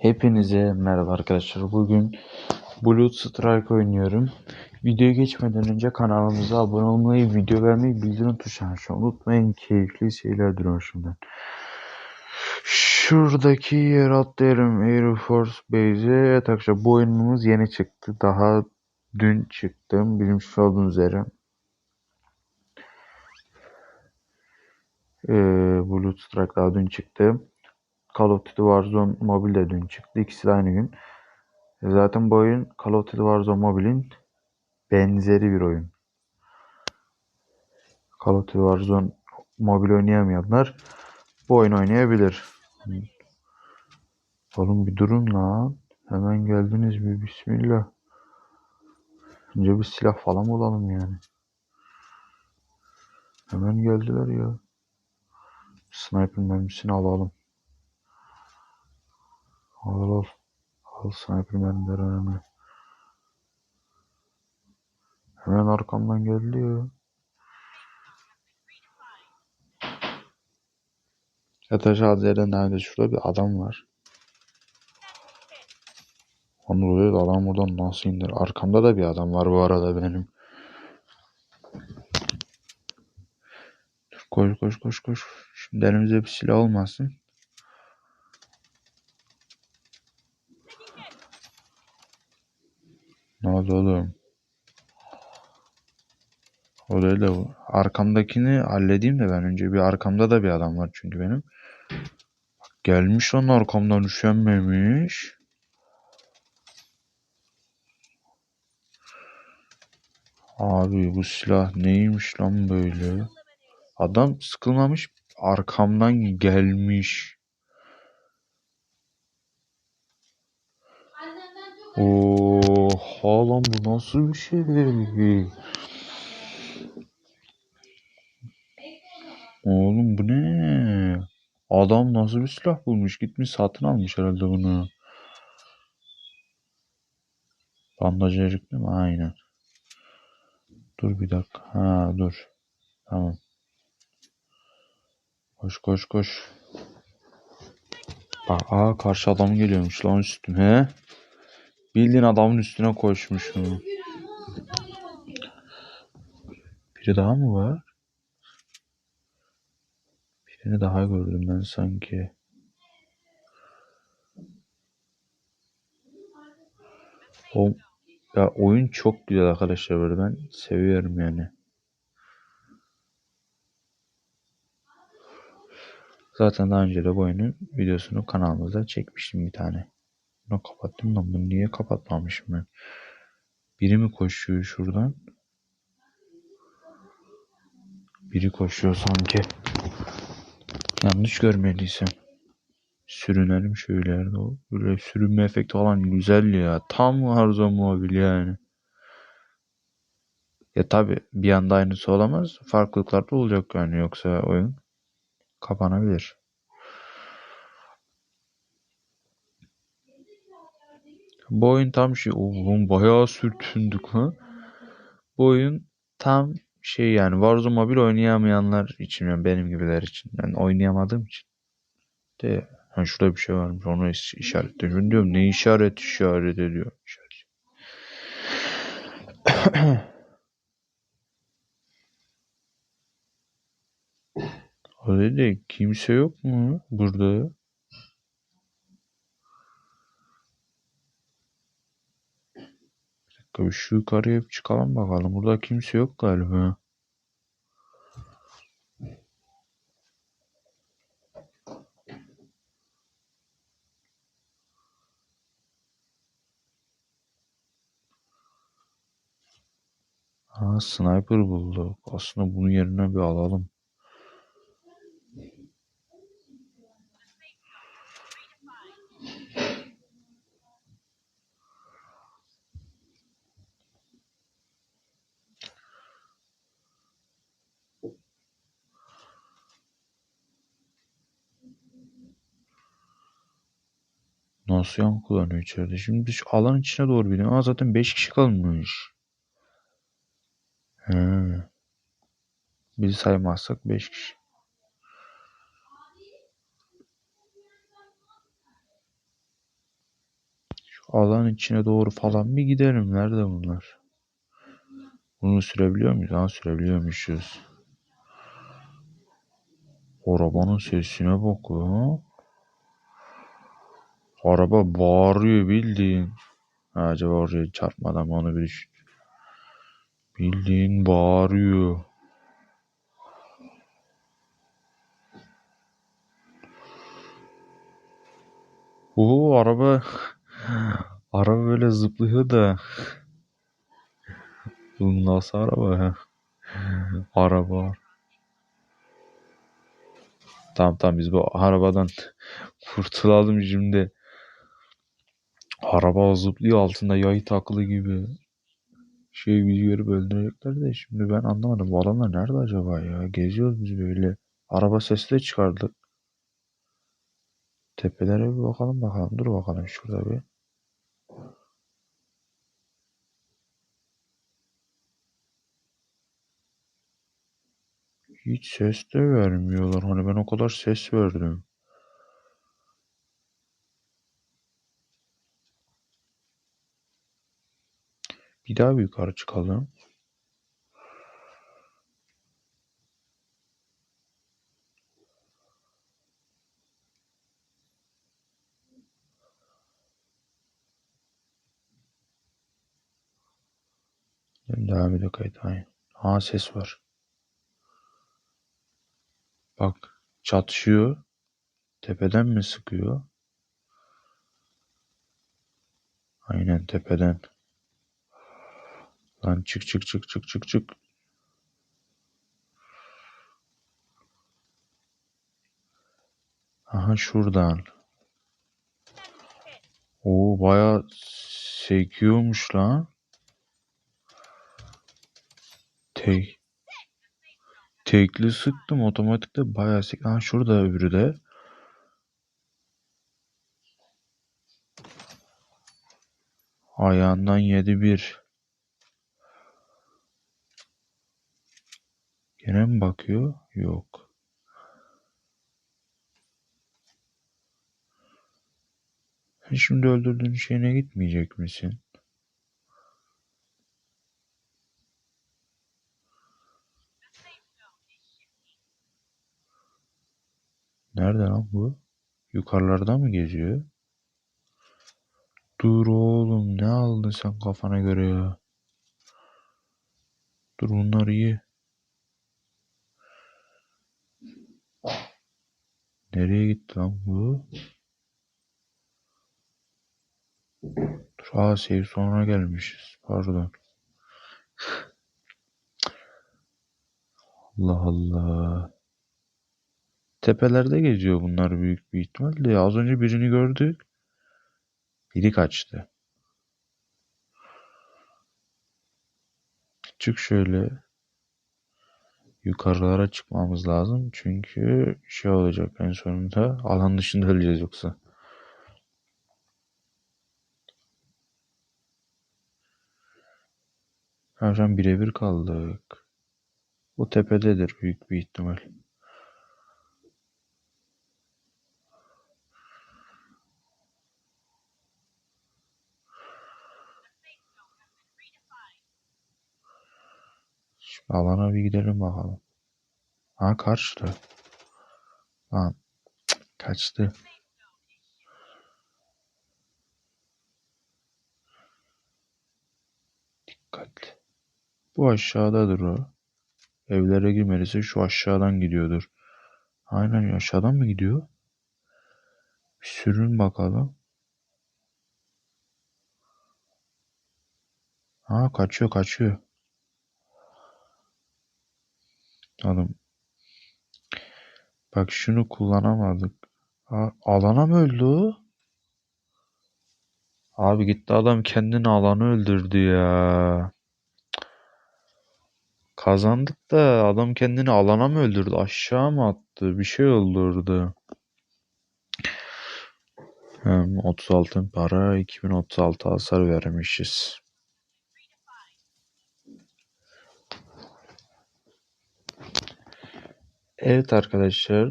Hepinize merhaba arkadaşlar. Bugün Blood Strike oynuyorum. Videoya geçmeden önce kanalımıza abone olmayı, video vermeyi, bildirim tuşunu açmayı unutmayın. Keyifli seyirler diliyorum şimdiden. Şuradaki yer atlayalım Air Force Base'e. Evet arkadaşlar bu oyunumuz yeni çıktı. Daha dün çıktım. Bilmiş olduğunuz üzere. Ee, Blood Strike daha dün çıktı. Call of Duty Warzone Mobile de dün çıktı. İkisi de aynı gün. E Zaten bu oyun Call of Duty Warzone Mobile'in benzeri bir oyun. Call of Duty Warzone Mobile oynayamayanlar bu oyunu oynayabilir. Oğlum bir durun lan. Hemen geldiniz mi? Bismillah. Önce bir silah falan bulalım yani. Hemen geldiler ya. Sniper mermisini alalım. Al al. Al sniper mermiler önemli. Hemen arkamdan geldi ya. Yataş Azer'de nerede? Şurada bir adam var. Onu oluyor da adam buradan nasıl indir? Arkamda da bir adam var bu arada benim. Koş koş koş koş. Şimdi elimizde bir silah olmasın. Oldu oğlum? O değil de bu. Arkamdakini halledeyim de ben önce. Bir arkamda da bir adam var çünkü benim. Bak gelmiş onun arkamdan üşenmemiş. Abi bu silah neymiş lan böyle? Adam sıkılmamış arkamdan gelmiş. Oha lan bu nasıl bir şey? Oğlum bu ne? Adam nasıl bir silah bulmuş? Gitmiş satın almış herhalde bunu. Bandaj erik değil mi? Aynen. Dur bir dakika. Ha dur. Tamam. Koş koş koş. Bak aa karşı adam geliyormuş lan üstüme. Bildiğin adamın üstüne koşmuşum. Biri daha mı var? Birini daha gördüm ben sanki. O ya oyun çok güzel arkadaşlar böyle ben seviyorum yani. Zaten daha önce de bu oyunun videosunu kanalımızda çekmiştim bir tane. Bunu kapattım da bunu niye kapatmamışım ben? Biri mi koşuyor şuradan? Biri koşuyor sanki. Yanlış görmediysem. Sürünelim şöyle yerde. Böyle sürünme efekti falan güzel ya. Tam Warzone mobil yani. Ya tabi bir anda aynısı olamaz. Farklılıklar da olacak yani. Yoksa oyun kapanabilir. Bu oyun tam şey. Oğlum bayağı sürtündük ha. Bu oyun tam şey yani Warzone mobil oynayamayanlar için yani benim gibiler için. Ben oynayamadığım için. De ha şurada bir şey varmış. Onu iş- işaretliyorum. diyorum ne işaret işaret ediyor. İşaret. Öyle de kimse yok mu burada? Bir şu yukarıya bir çıkalım bakalım. Burada kimse yok galiba. Ha sniper bulduk. Aslında bunun yerine bir alalım. Nasıl yan kullanıyor içeride? Şimdi biz alan içine doğru gidelim. Aa zaten 5 kişi kalmış. He. Bizi saymazsak 5 kişi. Alan içine doğru falan bir giderim. Nerede bunlar? Bunu sürebiliyor muyuz? Ha sürebiliyormuşuz. Arabanın sesine bak ha. Araba bağırıyor bildiğin. Acaba oraya çarpmadan mı onu bir düşün. Bildiğin bağırıyor. Oo araba araba böyle zıplıyor da. Bu nasıl araba ya? Araba. Tamam tamam biz bu arabadan kurtulalım şimdi. Araba zıplıyor altında yay takılı gibi. Şey bizi görüp öldürecekler de şimdi ben anlamadım. Bu adamlar nerede acaba ya? Geziyoruz biz böyle. Araba sesi de çıkardık. Tepelere bir bakalım bakalım. Dur bakalım şurada bir. Hiç ses de vermiyorlar. Hani ben o kadar ses verdim. Bir daha yukarı çıkalım. Devam ediyor kayıt. Aynen. Ha ses var. Bak çatışıyor. Tepeden mi sıkıyor? Aynen tepeden. Lan çık çık çık çık çık çık. Aha şuradan. Oo baya sekiyormuş lan. Tek. Tekli sıktım otomatikte bayağı sek. Aha şurada öbürü de. Ayağından yedi bir. Mi bakıyor? Yok. Sen Şimdi öldürdüğün şeyine gitmeyecek misin? Nerede lan bu? Yukarılarda mı geziyor? Dur oğlum ne aldın sen kafana göre ya? Dur bunlar iyi. Nereye gitti lan bu? Dur aa save sonra gelmişiz. Pardon. Allah Allah. Tepelerde geziyor bunlar büyük bir ihtimalle. Az önce birini gördük. Biri kaçtı. Çık şöyle. Yukarılara çıkmamız lazım. Çünkü şey olacak en sonunda. Alan dışında öleceğiz yoksa. An birebir kaldık. Bu tepededir büyük bir ihtimal. Alana bir gidelim bakalım. Ha karşıda. Lan kaçtı. Dikkatli. Bu aşağıdadır o. Evlere girmediyse şu aşağıdan gidiyordur. Aynen aşağıdan mı gidiyor? Bir sürün bakalım. Ha kaçıyor kaçıyor. Oğlum. Bak şunu kullanamadık. Ha, alana mı öldü? Abi gitti adam kendini alanı öldürdü ya. Kazandık da adam kendini alana mı öldürdü? Aşağı mı attı? Bir şey öldürdü. Hem 36 para 2036 hasar vermişiz. Evet arkadaşlar.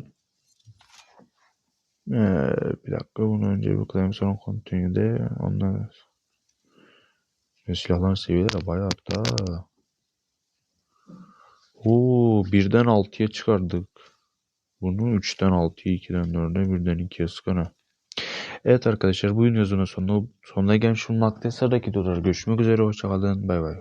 Ee, bir dakika bunu önce bir claim sonra continue'de Ve silahların seviyeleri bayağı ha. Oo, birden 6'ya çıkardık. Bunu 3'ten 6'ya, 2'den 4'e, 1'den 2'ye sıkana. Evet arkadaşlar bu yazının sonuna, sonuna gelmiş bulunmaktayız. Sıradaki videolarda görüşmek üzere. Hoşçakalın. Bay bay.